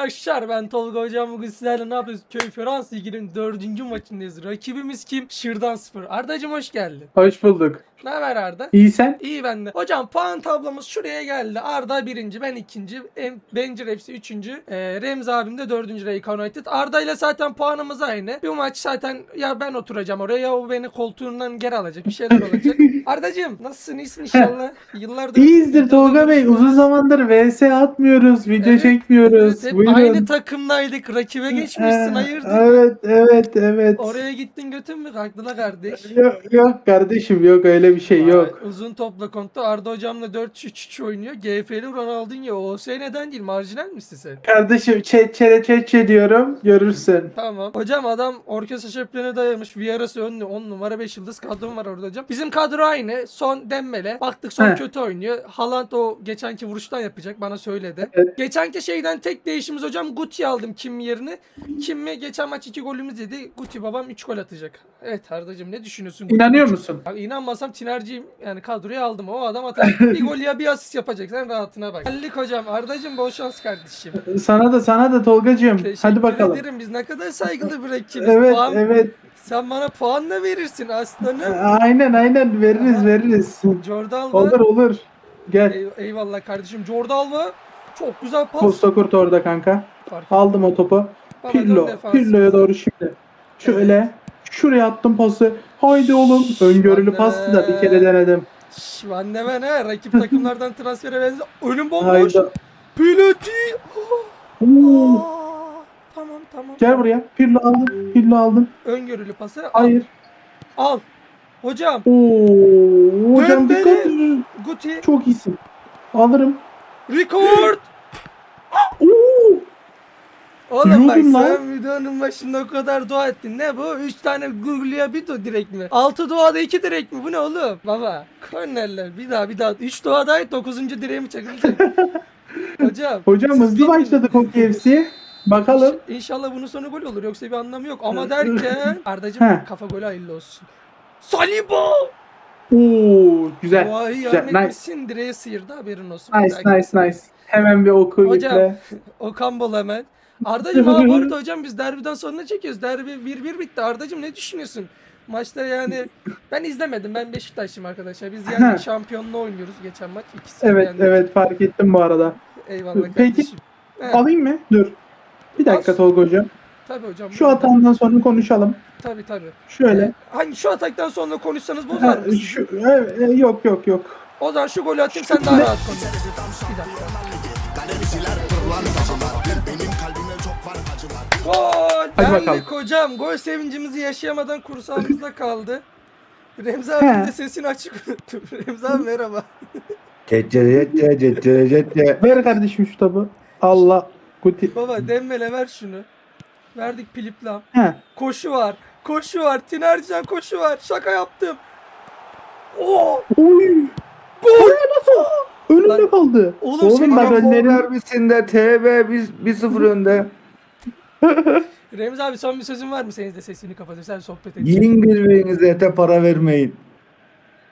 arkadaşlar ben Tolga Hocam bugün sizlerle ne yapıyoruz? Köy Ferans Ligi'nin dördüncü maçındayız. Rakibimiz kim? Şırdan Spor. Ardacım hoş geldin. Hoş bulduk. Ne haber Arda? İyi sen? İyi bende. Hocam puan tablomuz şuraya geldi. Arda birinci, ben ikinci, Bencir hepsi üçüncü. Ee, Remzi abim de dördüncü Raycon United. Arda ile zaten puanımız aynı. Bir maç zaten ya ben oturacağım oraya ya o beni koltuğundan geri alacak. Bir şeyler olacak. Ardacığım nasılsın? İyisin inşallah. Yıllardır... İyiyizdir Tolga Bey. Uzun zamandır VS atmıyoruz, video Evet. çekmiyoruz. Evet, hep. Aynı takımdaydık. Rakibe geçmişsin Ee, hayırdır? Evet, evet, evet. Oraya gittin götün mü kalktı la kardeş? Yok, yok kardeşim yok öyle bir şey yok. Vay, Uzun topla kontu Arda hocamla 4-3-3 oynuyor. GF'li Ronaldinho. O şey neden değil? Marjinal misin sen? Kardeşim çe çere çe diyorum görürsün. Tamam. Hocam adam orkestra şefliğine dayamış. Vieira'sı önlü. 10 numara 5 yıldız kadrom var orada hocam. Bizim kadro aynı. Son Dembele. Baktık son Heh. kötü oynuyor. Haaland o geçenki vuruştan yapacak. Bana söyledi. Evet. Geçenki şeyden tek değişimiz hocam Guti aldım Kim yerine. Kim mi geçen maç 2 golümüz yedi. Guti babam 3 gol atacak. Evet Arda'cığım ne düşünüyorsun? Guti İnanıyor musun? Abi inanmasam Tinerciyim yani kadroya aldım o adam atar. bir gol ya bir asist yapacak sen rahatına bak. Hallik hocam Arda'cığım bol şans kardeşim. Sana da sana da Tolgacığım. Teşekkür Hadi bakalım. ederim biz ne kadar saygılı bir rakibiz. Evet, Puan- evet. Sen bana puan da verirsin aslanım. Aynen, aynen veririz, Aha. veririz. Jordan Alba. Olur, olur. Gel. Ey- eyvallah kardeşim. Jordan Alba. Çok güzel pas. Posta kurt orada kanka. Fark Aldım o topu. Dön defansif. Pirlo'ya doğru şimdi. Şöyle. Şuraya attım pası. Haydi oğlum. Öngörülü pastı da bir kere denedim. Van de Ven ha. Rakip takımlardan transfere benziyor. Önüm bomboş. Piloti. Tamam tamam. Gel buraya. Pirlo aldın. Pirlo aldın. Öngörülü pası. Al. Hayır. Al. Hocam. Oo. Hocam Dembele. dikkat. Guti. Çok iyisin. Alırım. Record. Oğlum bak Yürüdüm lan. sen videonun başında o kadar dua ettin. Ne bu? 3 tane Google'ya bir do direkt mi? 6 duada 2 direkt mi? Bu ne oğlum? Baba kornerler bir daha bir daha. 3 duada ait 9. direğe mi çakılacak? Hocam. Hocam siz hızlı bilmiyorsunuz. başladık o KFC'ye. Bakalım. İnş- İnşallah bunun sonu gol olur. Yoksa bir anlamı yok. Ama derken Ardacığım kafa golü hayırlı olsun. Saliba! Oo. Güzel. Duayı güzel, nice. Direğe sıyırdı haberin olsun. Nice dahaki- nice nice. Hemen bir oku Hocam. yükle. Okan Bol hemen. Ardacım abi bu arada hocam biz derbiden sonra çekiyoruz. Derbi 1-1 bitti. Ardacım ne düşünüyorsun? Maçta yani ben izlemedim. Ben Beşiktaşlıyım arkadaşlar. Biz yani şampiyonluğu oynuyoruz geçen maç. 2-0 Evet yendik. evet fark ettim bu arada. Eyvallah Peki. kardeşim. He, Alayım mı? Dur. Bir dakika As- Tolga hocam. Tabii hocam. Şu hatamdan sonra konuşalım. Tabii tabii. Şöyle. Ee, hangi şu ataktan sonra konuşsanız bozar mısınız? şu, e, e, yok yok yok. O zaman şu golü atayım sen daha rahat konuş. Bir dakika. Gol! Hadi bakalım. hocam. Gol sevincimizi yaşayamadan kursağımızda kaldı. Remzi abi He. de sesini açık unuttum. Remzi abi merhaba. Cecere cecere. Ver kardeşim şu tabu. Allah. Guti. Baba Dembele ver şunu. Verdik Piliplam. He. Koşu var. Koşu var. Tinercan koşu var. Şaka yaptım. Oo! Oy. Gol! Nasıl? Önünde Lan- kaldı. Oğlum Oğlum senin bak o önlerim. Derbisinde TB biz 1-0 önde. Remzi abi son bir sözün var mı? Senin de sesini kapatın. Sen sohbet et. Yiyin birbirinize ete para vermeyin.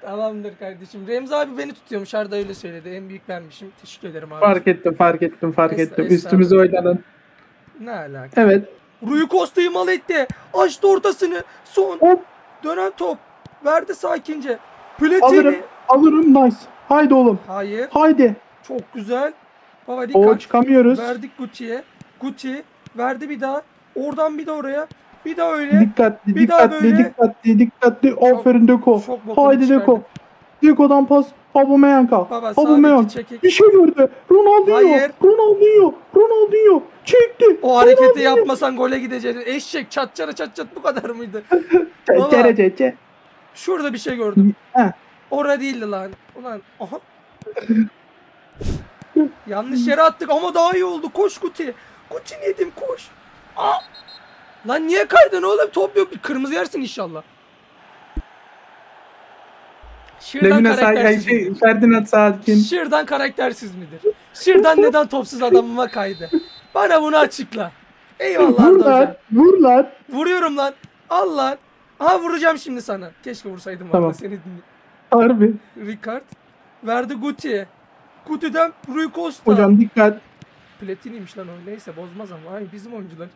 Tamamdır kardeşim. Remzi abi beni tutuyormuş. Arda öyle söyledi. En büyük benmişim. Teşekkür ederim abi. Fark ettim fark ettim fark Es- ettim. estağfurullah. Üstümüze. Ne alaka? Evet. Rui Costa'yı mal etti. Açtı ortasını. Son. Hop. Dönen top. Verdi sakince. Platini. Alırım. Alırım nice. Haydi oğlum. Hayır. Haydi. Çok güzel. Baba dikkat. çıkamıyoruz. Verdik Guti'ye. Guti. Verdi bir daha. Oradan bir de oraya. Bir daha öyle. Dikkatli Bir daha dikkatli böyle. dikkatli dikkatli. Aferin Deko. Haydi. Deko. Deko'dan pas. Aubameyang'a. Baba Aubameyang. çekik. Bir şey gördü. Ronaldinho. Hayır. Ronaldinho. Ronaldinho. Çekti. O hareketi Ronaldinho. yapmasan gole gidecektin. Eşek çat çara çat çat bu kadar mıydı? Cere cere. Şurada bir şey gördüm. Heh. Orada değildi lan. Ulan aha. Yanlış yere attık ama daha iyi oldu. Koş Guti. Guti yedim koş. Aa! Lan niye kaydın oğlum? Top yok. Kırmızı yersin inşallah. Şırdan karaktersiz şey, midir? Ferdinand Sakin. Şırdan karaktersiz midir? Şırdan neden topsuz adamıma kaydı? Bana bunu açıkla. Eyvallah Arda Vur hocam. lan. Vur lan. Vuruyorum lan. Al lan. Aha vuracağım şimdi sana. Keşke vursaydım Tamam. valla seni dinle. Harbi. Ricard. Verdi Guti'ye. Guti'den Rui Costa. Hocam dikkat. Platiniymiş lan o. Neyse bozmaz ama. Ay bizim oyuncular.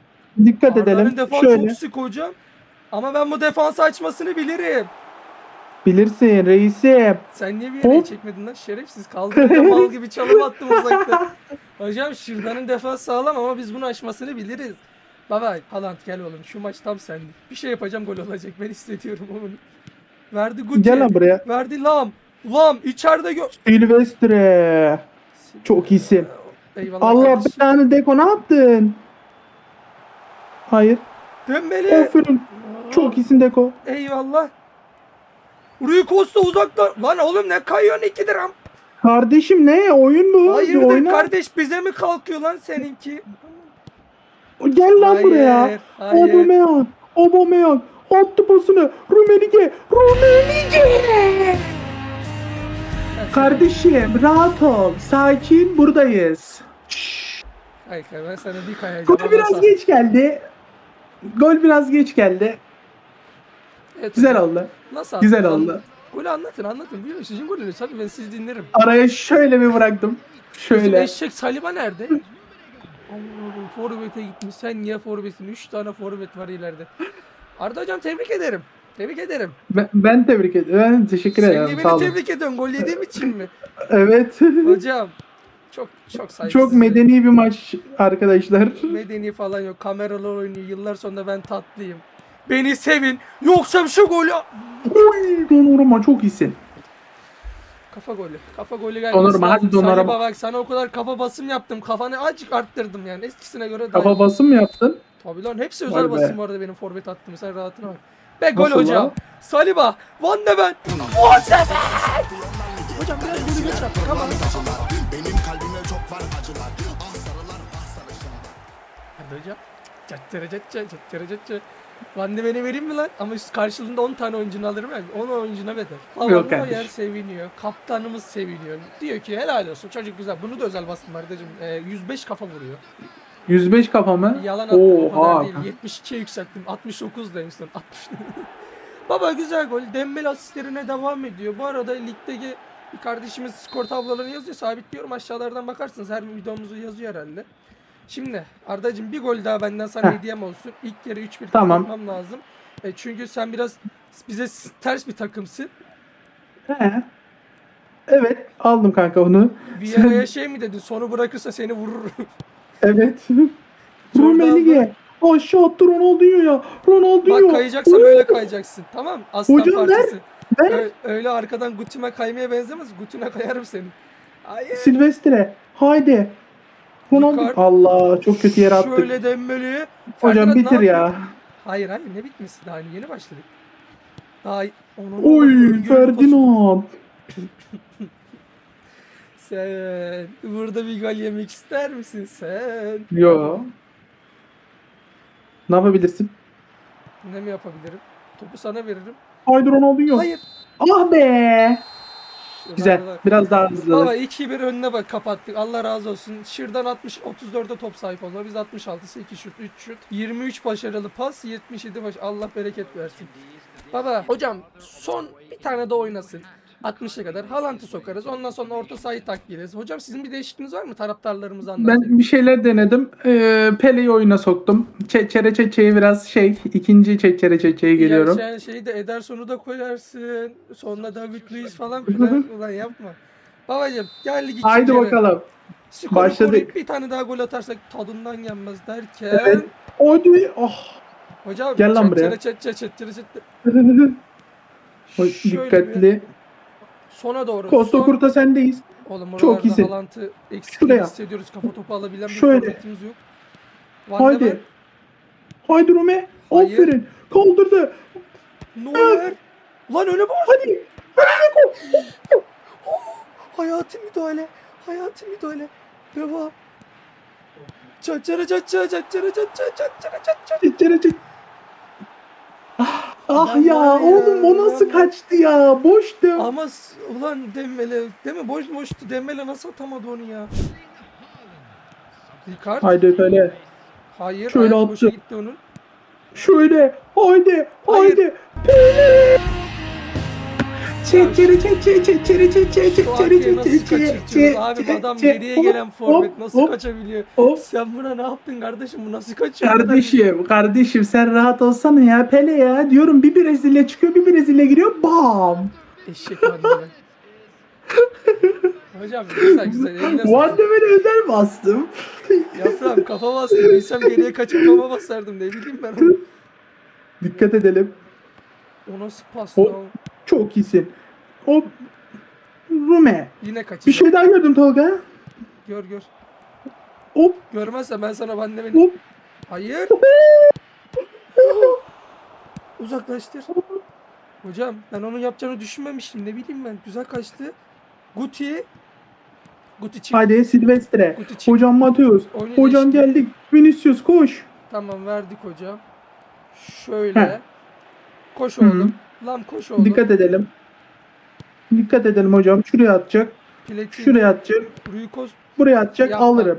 Dikkat Arda'nın edelim. defans Şöyle. çok sık hocam. Ama ben bu defans açmasını bilirim. Bilirsin reisim. Sen niye bir yere Hop. çekmedin lan şerefsiz? Kaldırınca mal gibi çalım attım uzakta. Hocam Şırdan'ın defans sağlam ama biz bunu aşmasını biliriz. Baba Haaland gel oğlum şu maç tam sendik. Bir şey yapacağım gol olacak ben hissediyorum onu. Verdi Guti. Gel lan buraya. Verdi Lam. Lam içeride gö... Silvestre. Çok iyisin. Eyvallah Allah kardeşim. belanı Deko ne yaptın? Hayır. Dembele. Aferin. Çok iyisin Deko. Eyvallah. Rui Costa uzakta. Lan oğlum ne kayıyorsun iki liram? Kardeşim ne? Oyun bu. Hayırdır Oyna. kardeş bize mi kalkıyor lan seninki? Gel lan buraya. Hayır, hayır. Aubameyang. Aubameyang. Attı pasını. Rumenige. Rumenige. Kardeşim rahat ol. Sakin buradayız. Hayır ben sana bir kayacağım. Gol biraz geç geldi. Gol biraz geç geldi. Evet, Güzel oldu. Nasıl Güzel anladın? oldu. Golü anlatın anlatın. Buyurun sizin golünüz. Hadi ben sizi dinlerim. Araya şöyle bir bıraktım. Bizim Şöyle. eşek Saliba nerede? Allah'ım forvete gitmiş. Sen niye forvetsin? 3 tane forvet var ileride. Arda hocam tebrik ederim. Tebrik ederim. Ben, ben tebrik ederim. Ben teşekkür Sen ederim. niye Sağ beni tebrik ediyorsun? Gol yediğim için mi? Evet. Hocam çok çok saygısız. Çok medeni bir maç arkadaşlar. Medeni falan yok. Kameralar oynuyor. Yıllar sonra ben tatlıyım. Beni sevin. Yoksa şu golü... Oy, Donnarumma çok iyisin. Kafa golü. Kafa golü gelmesi Donnarumma, hadi Donnarumma. Saliba bak sana o kadar kafa basım yaptım. Kafanı azıcık arttırdım yani. Eskisine göre daha Kafa basım mı yaptın? Tabii lan hepsi Vay özel be. basım bu arada benim forvet attım. Sen rahatına bak. Ve gol Nasıl hocam. lan? Saliba. Van de Ven. Van de Ven. Hocam biraz golü geç attık ama. Benim kalbime çok var acılar. Ah sarılar ah sarışın. Hadi hocam. Çatçara çatça çatçara çatça. Van de Ven'i vereyim mi lan? Ama üst karşılığında 10 tane oyuncunu alırım ben. 10 oyuncuna bedel. Yok kardeşim. yer seviniyor. Kaptanımız seviniyor. Diyor ki helal olsun çocuk güzel. Bunu da özel bastım Arda'cığım. Ee, 105 kafa vuruyor. 105 kafa mı? Yalan attım o kadar Oha. değil. 72'ye yükselttim. 69 da en son. 60. Baba güzel gol. Dembele asistlerine devam ediyor. Bu arada ligdeki bir kardeşimiz skor tablolarını yazıyor. Sabitliyorum aşağılardan bakarsınız. Her videomuzu yazıyor herhalde. Şimdi Arda'cığım bir gol daha benden sana Heh. hediyem olsun. İlk yarı 3-1 Tamam. kapatmam lazım. E, çünkü sen biraz bize ters bir takımsın. He. Evet aldım kanka onu. Vieira'ya şey mi dedin? Sonu bırakırsa seni vurur. Evet. Rumenige. Aşağı attı Ronaldinho ya. Ronaldinho. Bak kayacaksan böyle kayacaksın. Tamam? Aslan Hocam parçası. ver. Ö- öyle arkadan Gutime kaymaya benzemez. Gutine kayarım seni. Hayır. Silvestre. Haydi. Yukarı. Allah çok kötü yere attık. Şöyle Dembele'ye. Hocam Ferdinand ne bitir ya. Hayır hayır ne bitmesi daha yeni başladık. Daha Onun Oy Ferdinand. Sen burada bir gol yemek ister misin sen? Yo. Ne yapabilirsin? Ne mi yapabilirim? Topu sana veririm. Haydi Ronaldinho. Hayır. Ah be. Güzel. daha da- Biraz daha hızlı. Baba 2-1 önüne bak kapattık. Allah razı olsun. Şırdan 60 34'e top sahip oldu. Biz 66 8 şut 3 şut. 23 başarılı pas 77 baş. Allah bereket versin. Baba hocam son bir tane de oynasın. 60'a kadar Haaland'ı sokarız. Ondan sonra orta sahayı takviye ederiz. Hocam sizin bir değişikliğiniz var mı? Taraftarlarımıza anlatayım. Ben bir şeyler denedim. Ee, Pele'yi oyuna soktum. Çeçere Çeçe'yi biraz şey, ikinci Çeçere Çeçe'ye geliyorum. Yani şeyi de Ederson'u da koyarsın. Sonra David Luiz falan filan. Ulan yapma. Babacım geldik ikinci Haydi yarı. bakalım. Skoru Başladık. bir tane daha gol atarsak tadından yenmez derken. Evet. Haydi. Oh. Hocam Gel lan buraya. çat çara çat. Oy, Şöyle Dikkatli. bir Sona doğru. Costa Kurta sendeyiz. Oğlum Çok iyisin. Haaland'ı eksik Şuraya. hissediyoruz. Kafa topu alabilen bir Şöyle. forvetimiz yok. Van Haydi. Haydi Rume. Hayır. Aferin. Kaldırdı. Neuer. Lan öne bak. Hadi. Hayati müdahale. Hayati müdahale. Devam. Çat çara çat çara çat çara çat çara çat Ah, Aman ya oğlum o nasıl kaçtı ya boştu. Ama s- ulan Dembele değil mi? Boş boştu. Dembele nasıl atamadı onu ya? Ricard. Haydi Pele. Hayır. Şöyle boşa attı. gitti onun. Şöyle haydi Hayır. haydi. Pele. Çekçeri çekçeri çekçeri çekçeri Şu arkaya çekçeri nasıl çekçeri kaçırtıyoruz abi adam geriye gelen forvet nasıl kaçabiliyor? Sen buna ne yaptın kardeşim bu nasıl kaçıyor? Kardeşim, kardeşim sen rahat olsana ya Pele ya. Diyorum bir Brezilya çıkıyor, bir Brezilya giriyor. Bam! Eşek var. Hocam güzel güzel anda böyle özel bastım. Yaprağım kafa bastı. Bilsem geriye kaçıp kafa basardım ne bileyim ben. Dikkat edelim. O nasıl pas O-? Çok iyisin. O Rume. Yine kaçıyor. Bir şey daha gördüm Tolga. Gör gör. Hop Görmezsen ben sana ben de beni... hop. Hayır. Uzaklaştır. Hocam ben onun yapacağını düşünmemiştim. Ne bileyim ben. Güzel kaçtı. Guti. Guti çık. Hadi Silvestre. Guti çık. Hocam Mateus. Hocam değiştir. geldik. Vinicius koş. Tamam verdik hocam. Şöyle. Heh. Koş Hı hı. Lan koş oğlum. Dikkat edelim. Dikkat edelim hocam. Şuraya atacak. Platin. Şuraya atacak. Ruykos. Buraya atacak. Yapma. Alırım.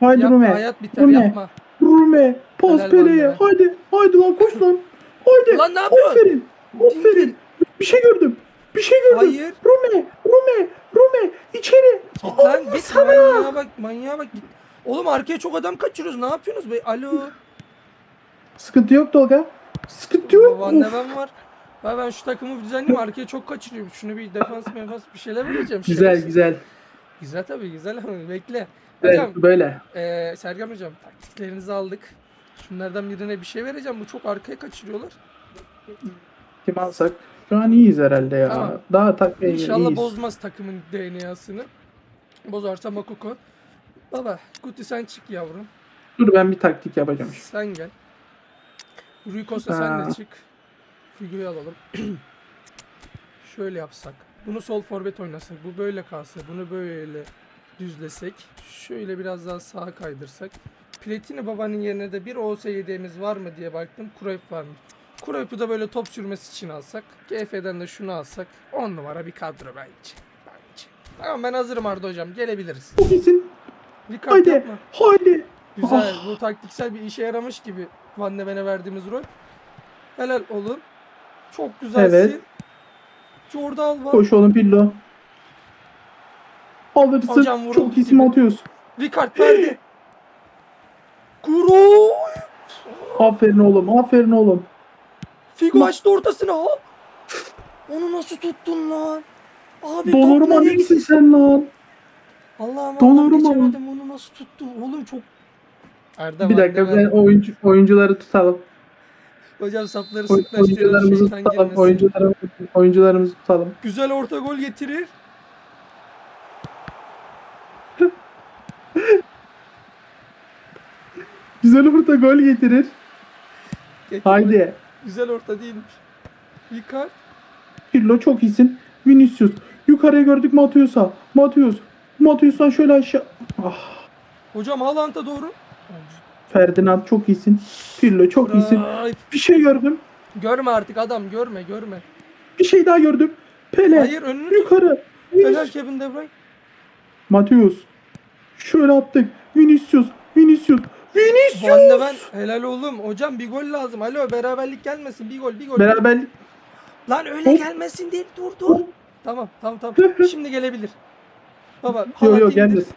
Haydi Yapma Rume. hayat biter Rume. yapma. Rume. Pas Pele'ye. Haydi. Haydi lan koş lan. Haydi. Lan ne yapıyorsun? Aferin. Aferin. Bir şey gördüm. Bir şey gördüm. Hayır. Rume. Rume. Rume. İçeri. Git lan Allah git sana. manyağa bak manyağa bak git. Oğlum arkaya çok adam kaçırıyoruz ne yapıyorsunuz be? Alo. Sıkıntı yok Tolga. Sıkıntı yok. Of. ben var. Ha ben şu takımı bir düzenleyeyim arkaya çok kaçırıyorum. Şunu bir defans defans bir şeyler vereceğim. Güzel Şerefsiz. güzel. Güzel tabii güzel ama bekle. Evet, Hocam böyle. eee Sergen hocam taktiklerinizi aldık. Şunlardan birine bir şey vereceğim. Bu çok arkaya kaçırıyorlar. Kim alsak? Şu an iyiyiz herhalde ya. Tamam. Daha takviye İnşallah iyiyiz. bozmaz takımın DNA'sını. Bozarsa Makoko. Baba Guti sen çık yavrum. Dur ben bir taktik yapacağım. Sen gel. Rui Costa sen Ha. de çık. Figürü alalım. Şöyle yapsak. Bunu sol forvet oynasak. Bu böyle kalsa. Bunu böyle düzlesek. Şöyle biraz daha sağa kaydırsak. Platini babanın yerine de bir olsa yediğimiz var mı diye baktım. Cruyff varmış. Cruyff'u da böyle top sürmesi için alsak. GF'den de şunu alsak. 10 numara bir kadro bence. Bence. Tamam ben hazırım Arda hocam. Gelebiliriz. Bir kart Haydi. yapma. Haydi. Güzel. Ah. Bu taktiksel bir işe yaramış gibi Van de verdiğimiz rol. Helal oğlum. Çok güzelsin. Evet. Jordan Alba. Koş oğlum Pillo. Alırsın. Hocam Çok isim gibi. atıyoruz. Ricard verdi. Kuro. Aferin oğlum. Aferin oğlum. Figo açtı ortasına. Ha. Onu nasıl tuttun lan? Abi nereye neysin sen lan? Allah'ım Allah'ım Donnarumma. geçemedim onu nasıl tuttu? Oğlum çok... Arda Bir dakika ben oyuncu, oyuncuları tutalım. Hocam sapları sıklaştıralım oyuncularımızı şeytan tutalım. girmesin. Oyuncularımızı, oyuncularımızı tutalım. Güzel orta gol getirir. Güzel orta gol getirir. Getir. Haydi. Güzel orta değilmiş. Ricard. Pirlo çok iyisin. Vinicius. Yukarıya gördük Matius'a. Matius. Matius'tan şöyle aşağı. Ah. Hocam Haaland'a doğru. Ferdinand çok iyisin. Pirlo çok iyisin. Bir şey gördüm. Görme artık adam görme görme. Bir şey daha gördüm. Pele. Hayır önünü. Yukarı. Vinicius. Kevin De Bruyne. Şöyle attık. Vinicius. Vinicius. Vinicius. Van de Ven. Helal oğlum. Hocam bir gol lazım. Alo beraberlik gelmesin. Bir gol bir gol. Beraberlik. Lan öyle Hop. gelmesin değil. Dur dur. Hop. Tamam tamam tamam. Şimdi gelebilir. Baba. Yo Haaland yo indir. gelmesin.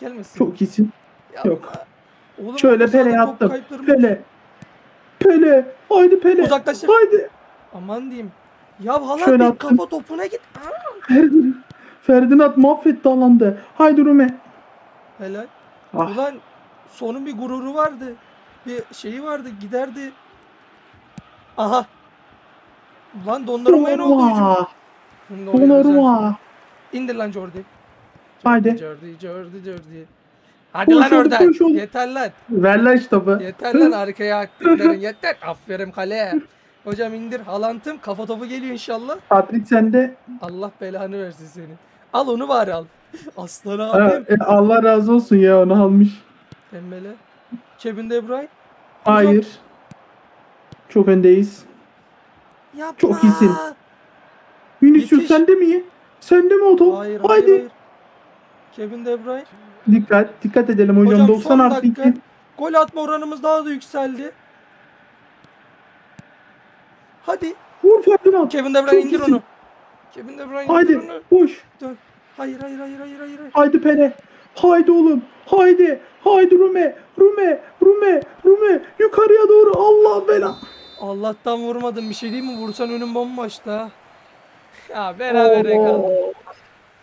Gelmesin. Çok iyisin. Yok. Oğlum, Şöyle Pele'ye attım. kayıpları- Pele. Pele. Haydi Pele. Uzaklaştır. Haydi. Aman diyeyim. Ya Haaland Şöyle bir kafa topuna git. Ferdinand. Ferdinand mahvetti alanda. Haydi Rume. Helal. Ah. Ulan sonun bir gururu vardı. Bir şeyi vardı giderdi. Aha. Ulan Donnarumma'ya ne oldu hücum? Donnarumma. İndir lan Jordi. Haydi. Jordi, Jordi, Jordi. Hadi Koş lan oradan. koş oğlum. Yeter lan. Ver lan şu topu. Yeter lan arkaya aktiflerin yeter. Aferin kaleye. Hocam indir. Halantım kafa topu geliyor inşallah. Patrick sende. Allah belanı versin seni. Al onu bari al. Aslan Ha, abim. e, Allah razı olsun ya onu almış. Dembele. Kevin De Bruyne. Hayır. Çok öndeyiz. Yapma. Çok iyisin. Vinicius sende mi? Sende mi o top? Hayır, hayır, Haydi. hayır. Kevin De Bruyne. Dikkat. Dikkat edelim hocam. Hocam 90 son artı dakika. 2. Gol atma oranımız daha da yükseldi. Hadi. Vur Ferdinand. Kevin De Bruyne indir onu. Kevin De Bruyne Haydi yapıyor onu. koş. Dön. Hayır hayır hayır hayır hayır. hayır. Haydi Pele. Haydi oğlum. Haydi. Haydi Rume. Rume. Rume. Rume. Yukarıya doğru. Allah bela. Allah'tan vurmadın bir şey değil mi? Vursan önün bomboştu ha. Ya berabere kaldık.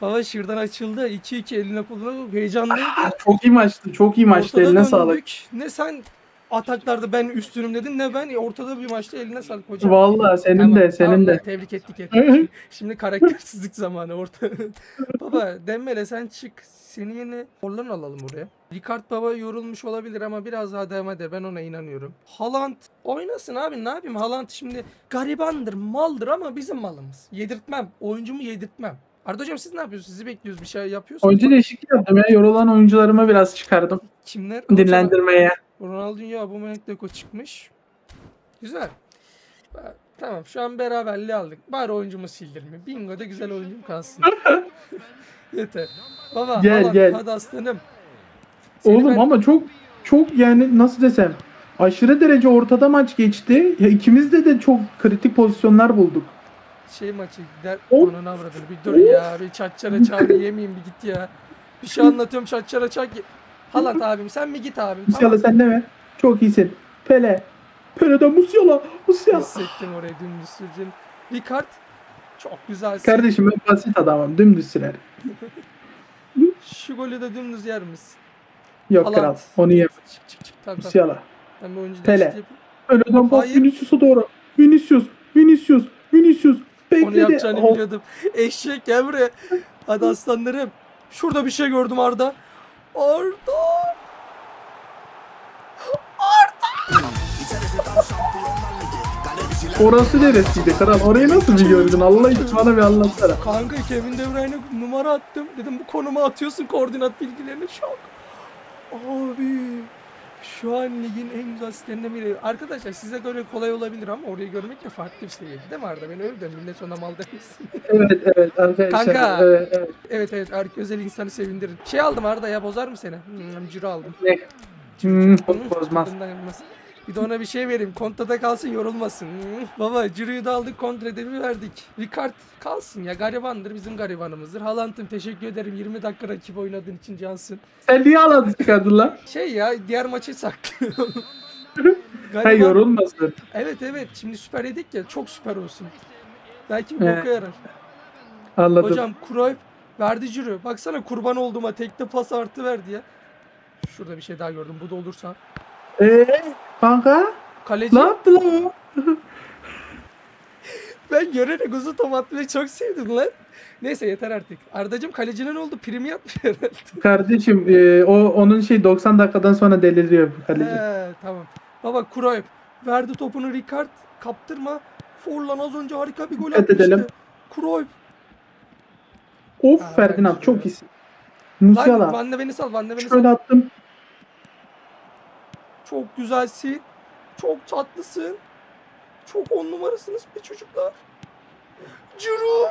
Baba şırdan açıldı. 2-2 eline koluna heyecanlıydı. Çok iyi maçtı. Çok iyi maçtı. Ortada Eline sağlık. Ne sen ataklarda ben üstünüm dedin ne ben ortada bir maçta eline sağlık hocam. Vallahi senin Tamam, de senin tamam, de. Tebrik ettik ettik. Şimdi karaktersizlik zamanı orta. baba Dembele sen çık. Seni yine Orlan alalım buraya. Ricard baba yorulmuş olabilir ama biraz daha devam eder. Ben ona inanıyorum. Haaland oynasın abi ne yapayım? Haaland şimdi garibandır, maldır ama bizim malımız. Yedirtmem. Oyuncumu yedirtmem. Arda hocam siz ne yapıyorsunuz? Sizi bekliyoruz. Bir şey yapıyorsunuz. Oyuncu değişikliği yaptım ya. Yorulan oyuncularımı biraz çıkardım. Kimler? Dinlendirmeye. Ronaldinho Aubameyang Deko çıkmış. Güzel. Tamam şu an beraberliği aldık. Bari oyuncumu sildirme. Bingo'da güzel oyuncum kalsın. Yeter. Baba Gel, Haaland, gel. hadi aslanım. Seni Oğlum ben- ama çok çok yani nasıl desem aşırı derece ortada maç geçti. Ya ikimiz de de çok kritik pozisyonlar bulduk. Şey maçı der Of. onun avradını bir dur ya bir çatçara çağrı yemeyeyim bir git ya. Bir şey anlatıyorum çatçara çak. Haaland abim sen mi git abim. Musiala sen de mi? Çok iyisin. Pele. Pele'den Musiala. Musiala. Hissettim oraya dümdüz süreceğim. Ricard çok güzel. Kardeşim ben basit adamım. Dümdüz sürer. Şu golü de dümdüz yer misin? Yok Haaland. kral. Onu yem. Çık çık çık. Tamam tamam. Musiala. Ben bir oyuncu Pele. Pele'den pas. Vinicius'a doğru. Vinicius. Vinicius. Vinicius. Onu Bekledi. yapacağını Oh, biliyordum. Eşek buraya. Hadi aslanlarım. Şurada bir şey gördüm Arda. Arda. Orası neresiydi kral? Orayı nasıl bir gördün? Allah için bana bir anlatsana. Kanka Kevin De Bruyne'e numara attım. Dedim bu konuma atıyorsun koordinat bilgilerini. Şok. Abi. Şu an ligin en güzel sitlerinden biri. Arkadaşlar size göre kolay olabilir ama orayı görmek de farklı bir seviyede değil mi Arda? Ben öyle de millet ona mal demesin. Evet evet arkadaşlar. Kanka. Evet, evet. evet evet özel insanı sevindirir. Şey aldım Arda ya bozar mı seni? Hmm, ciro aldım. Ne? Hmm, bozmaz. Bir de ona bir şey vereyim. Kontada kalsın yorulmasın. Baba Ciro'yu da aldık kontra ödevi verdik. Ricard kalsın ya garibandır bizim garibanımızdır. Haaland'ım teşekkür ederim 20 dakika rakip oynadığın için cansın. Sen niye alanı çıkardın lan? Şey ya diğer maçı saklıyorum. Ha Gariban- yorulmasın. Evet evet şimdi süper yedik ya çok süper olsun. Belki bir boka yarar. Anladım. Hocam Cruyff verdi Ciro. Baksana kurban olduğuma tekte pas artı verdi ya. Şurada bir şey daha gördüm. Bu da olursa. Eee kanka Kaleci. ne yaptı lan o? Ben görerek uzun top atmayı çok sevdim lan. Neyse yeter artık. Ardacım kalecinin oldu. Primi yapmış herhalde. Kardeşim e, o onun şey 90 dakikadan sonra deliriyor kaleci. He tamam. Baba Cruyff verdi topunu Ricard. Kaptırma. Forlan az önce harika bir gol Dikkat atmıştı. edelim. Cruyff. Of Aa, Ferdinand çok iyisin. Lan Musiala. Van de Ven'i sal. Van de Ven'i sal. Şöyle attım. Çok güzelsin. Çok tatlısın. Çok on numarasınız be çocuklar. Ciro.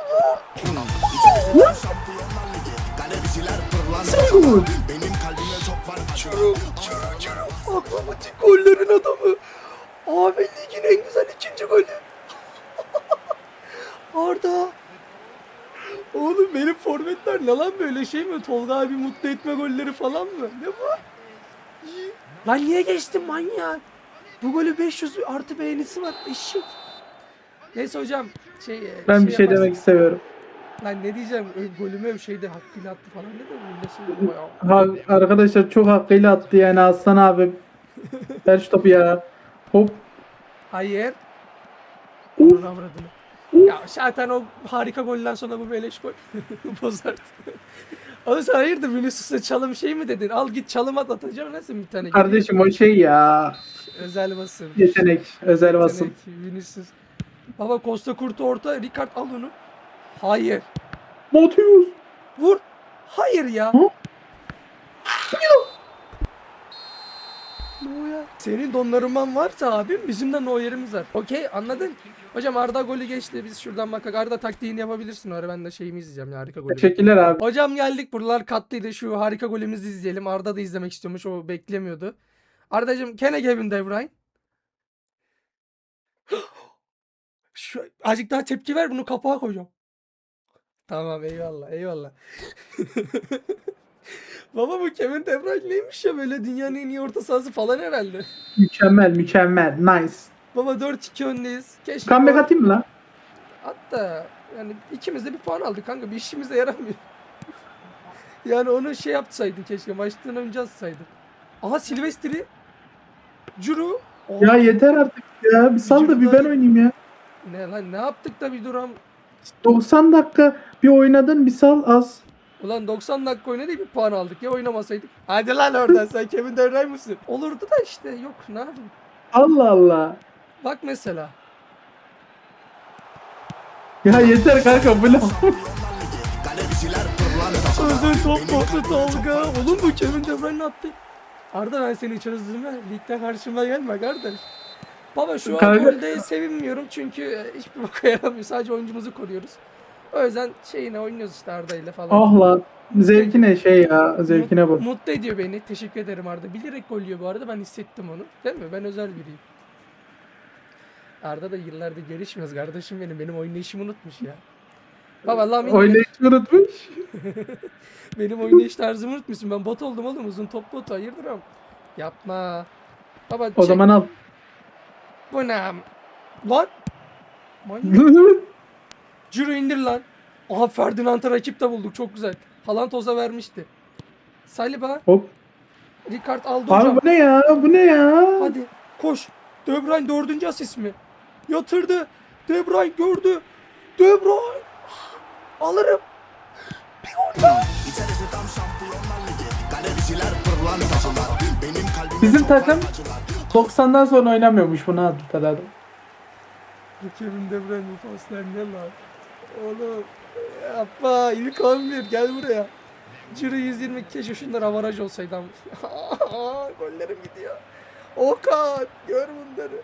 Ciro. Ciro. Ciro. Akramatik gollerin adamı. Abi ligin en güzel ikinci golü. Arda. Oğlum benim forvetler ne lan böyle şey mi? Tolga abi mutlu etme golleri falan mı? Ne bu? Lan niye geçtin manyak? Bu golü 500 artı beğenisi var. Eşek. Neyse hocam şey Ben bir şey yaparsın. demek istemiyorum. Lan ne diyeceğim? Ö- Golümü bir şeyde hakkıyla attı falan ne de şey. Ha, arkadaşlar çok hakkıyla attı yani Aslan abi. Ver şu topu ya. Hop. Hayır. Uf. Ya zaten o harika golden sonra bu beleş gol bozardı. Oğlum sen hayırdır Vinicius'a çalım şey mi dedin? Al git çalım at atacağım nasıl bir tane? Kardeşim o şey ya. Özel basın. Yetenek. Özel basın. Yetenek, Vinicius. Baba Costa Kurtu orta. Ricard al onu. Hayır. Matius. Vur. Hayır ya. Hı? Neuer. Senin donlarından varsa abim bizim de Neuer'imiz var. Okey anladın? Hocam Arda golü geçti. Biz şuradan bak. Arda taktiğini yapabilirsin. Ara ben de şeyimi izleyeceğim ya harika golü. Teşekkürler abi. Hocam geldik buralar katlıydı. Şu harika golümüzü izleyelim. Arda da izlemek istiyormuş. O beklemiyordu. Ardacığım kene Kevin De Bruyne. Şu, azıcık daha tepki ver bunu kapağa koyacağım. Tamam eyvallah eyvallah. Baba bu Kevin De Bruyne neymiş ya böyle dünyanın en iyi orta sahası falan herhalde. Mükemmel mükemmel. Nice. Baba 4-2 öndeyiz. Keşke Comeback o- atayım mı lan? Hatta yani ikimiz de bir puan aldık kanka. Bir işimize yaramıyor. yani onu şey yapsaydın keşke. Maçtan önce atsaydın. Aha Silvestri. Curu. Ya yeter artık ya. Bir sal da bir ben oynayayım ya. Ne lan ne yaptık da bir duram. 90 dakika bir oynadın bir sal az. Ulan 90 dakika oynadı bir puan aldık ya oynamasaydık. Hadi lan oradan sen Kevin De Bruyne mısın? Olurdu da işte yok ne yapayım. Allah Allah. Bak mesela. Ya yeter kanka bu pırlanta Özel top topu Tolga. Oğlum bu Kevin De Bruyne attı. Arda ben seni çözdüğüme ligde karşıma gelme kardeş. Baba şu an golde sevinmiyorum çünkü e, hiçbir boka yaramıyor. Sadece oyuncumuzu koruyoruz. O yüzden şeyine oynuyoruz işte Arda ile falan. Ah lan. Zevkine şey ya. Zevkine bu. Mut- Mutlu ediyor beni. Teşekkür ederim Arda. Bilerek gol yiyor bu arada. Ben hissettim onu. Değil mi? Ben özel biriyim. Arda da yıllardır görüşmüyoruz kardeşim benim. Benim oynayışımı unutmuş ya. Baba Lamin Oynayışı unutmuş. benim oynayış tarzımı unutmuşsun. Ben bot oldum oğlum. Uzun top botu. Hayırdır? Yapma. Baba O çek- zaman al. Bu ne? Lan. Manyak. Ciro indir lan. Aha Ferdinand'ı rakip de bulduk. Çok güzel. Haaland olsa vermişti. Saliba. Hop. Ricard aldı hocam. Bu ne ya? Bu ne ya? Hadi koş. De Bruyne dördüncü asist mi? Yatırdı. De Bruyne gördü. De Bruyne. Alırım. İçerisi tam şampiyonlar ligi Galericiler pırlantacılar Benim kalbime Bizim çok takım acılar 90'dan sonra oynamıyormuş bunu hatırladım. Kevin De Bruyne bu paslar ne lan? Oğlum yapma ilk 11 gel buraya. Ciro 120 keşke şunlar avaraj olsaydı ama. Gollerim gidiyor. Okan gör bunları.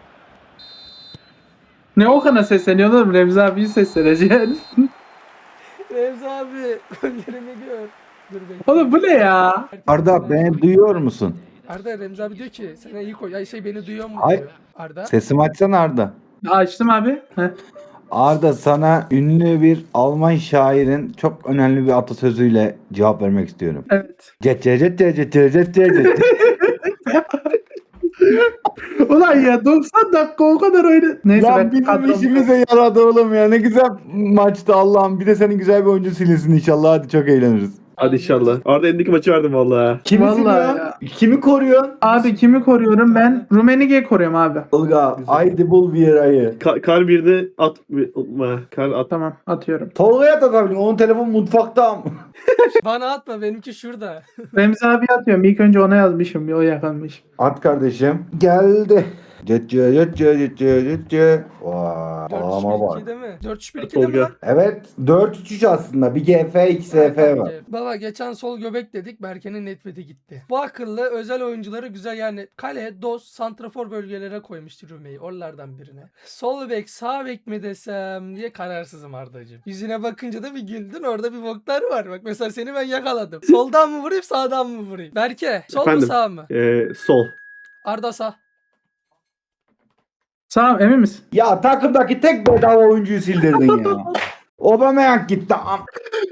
Ne o kana sesleniyor oğlum? Remzi abiyi sesleneceksin. Remzi abi gollerimi gör. Dur bekle. Oğlum bu ne ya? Arda beni duyuyor musun? Arda Remzi abi diyor ki sana iyi koy. Ay şey beni duyuyor mu Ay. diyor. Arda. Sesimi açsana Arda. Açtım abi. Heh. Arda sana ünlü bir Alman şairin çok önemli bir atasözüyle cevap vermek istiyorum. Evet. Cet cet cet cet cet cet cet. Ulan ya 90 dakika o kadar oynadı. Neyse Lan ben bizim işimize yaradı oğlum ya. Ne güzel maçtı Allah'ım. Bir de senin güzel bir oyuncu silesin inşallah. Hadi çok eğleniriz. Hadi inşallah. Arada elindeki maçı verdim Vallahi ya? ya. Kimi koruyorsun? Abi kimi koruyorum ben? Rumenige'yi koruyorum abi. Ilga, haydi bul Vieira'yı. Ka- kar birini at unutma. Kar at. Tamam atıyorum. Tolga'ya da atabilirim. Onun telefon mutfakta. Bana atma benimki şurada. Remzi abi atıyorum. İlk önce ona yazmışım. O yakınmış. At kardeşim. Geldi. Cetçe cetçe cetçe cetçe. Vay. 4 Ağlama 3 bak. 2 mi? 4 3 1 2 mi Tolga. lan? Evet 4-3-3 aslında. Bir GF 2 SF var. Baba geçen sol göbek dedik Berke'nin netbeti gitti. Bu akıllı özel oyuncuları güzel yani kale, dos, santrafor bölgelere koymuştur Rümeyi oralardan birine. Sol bek sağ bek mi desem diye kararsızım Arda'cığım. Yüzüne bakınca da bir güldün orada bir boklar var. Bak mesela seni ben yakaladım. Soldan mı vurayım sağdan mı vurayım? Berke sol mu sağ mı? Ee, sol. Arda sağ. Sağ emin misin? Ya takımdaki tek bedava oyuncuyu sildirdin ya. Aubameyang gitti. Am-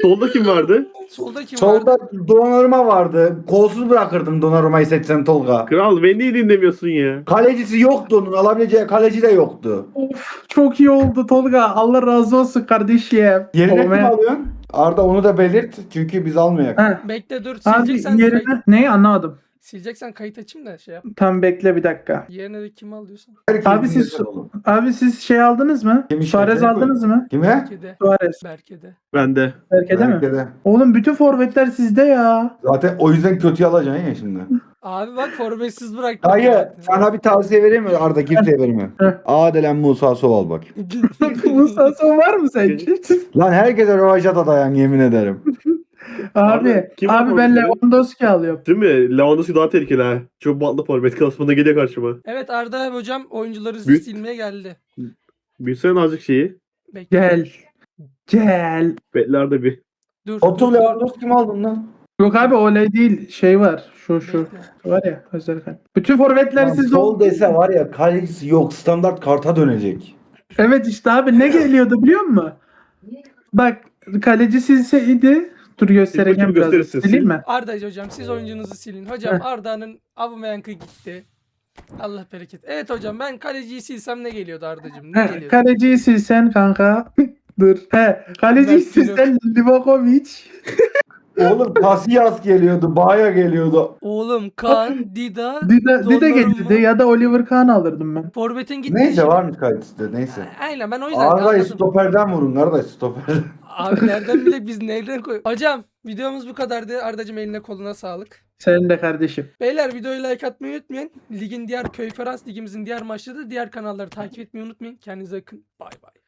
Solda kim vardı? Solda kim Solda vardı? Donnarumma vardı. Kolsuz bırakırdım Donnarumma'yı seçsen Tolga. Kral beni dinlemiyorsun ya? Kalecisi yoktu onun. Alabileceği kaleci de yoktu. Of çok iyi oldu Tolga. Allah razı olsun kardeşim. Yerine kim alıyorsun? Arda onu da belirt. Çünkü biz almayak. Heh, Bekle dur Abi sileceksen yerine neyi anlamadım. Sileceksen kayıt açayım da şey yap. Tam bekle bir dakika. Yerine de kim alıyorsan. Herkes Abi siz-. Abi siz şey aldınız mı? Kim Suarez işaretleri aldınız mı? Kime? Berke'de. Suarez. Berke'de. Bende. Berke'de mi? Belki de. Oğlum bütün forvetler sizde ya. Zaten o yüzden kötü alacaksın ya şimdi. Abi bak forvetsiz bıraktım. Dayı sana bir tavsiye vereyim mi Arda kimseye verme. Heh. Adelen Musa Soval bak. Musa son var mı sence? Lan herkese rövaşata dayan yemin ederim. abi, Abi, kim abi ben? Lewandowski alıyorum. Değil mi? Lewandowski daha tehlikeli ha. Çok bantlı forvet klasmanında geliyor karşıma. evet Arda hocam oyuncuları Büyük- silmeye geldi. Bilsene azıcık şeyi. Bekle. Gel. Gel. Betlerde bir. Dur. Otur. Lewandowski mi aldın lan? Yok abi olay değil. Şey var. Şu şu. Bekle. Var ya özel kalp. Bütün forvetler Lan sizde sol oldu. dese var ya kalecisi yok standart karta dönecek. Evet işte abi ne geliyordu biliyor musun? Bak kaleci silseydi dur göstereceğim biraz. gösterirsin. Sileyim mi? Arda hocam siz oyuncunuzu silin. Hocam Arda'nın Aubameyang'ı gitti. Allah bereket. Evet hocam ben kaleciyi silsem ne geliyordu Arda'cığım? Ne He, geliyordu? kaleciyi silsen kanka. dur. He, kaleciyi Ben silsen Livakovic. Oğlum Casillas geliyordu, Baya geliyordu. Oğlum Kaan, Dida, Dida, Dida Donnarumma. gelirdi ya da Oliver Kahn alırdım ben. Forvet'in gitti. Neyse şimdi. varmış kalitesi neyse. Aynen ben o yüzden Arda'yı anladım. stoperden vurun kardeş stoperden. Abi nereden bile biz nereden koy? Hocam videomuz bu kadardı. Ardacığım eline koluna sağlık. Senin de kardeşim. Beyler videoyu like atmayı unutmayın. Ligin diğer köy ferans ligimizin diğer maçları da diğer kanalları takip etmeyi unutmayın. Kendinize bakın. Bay bay.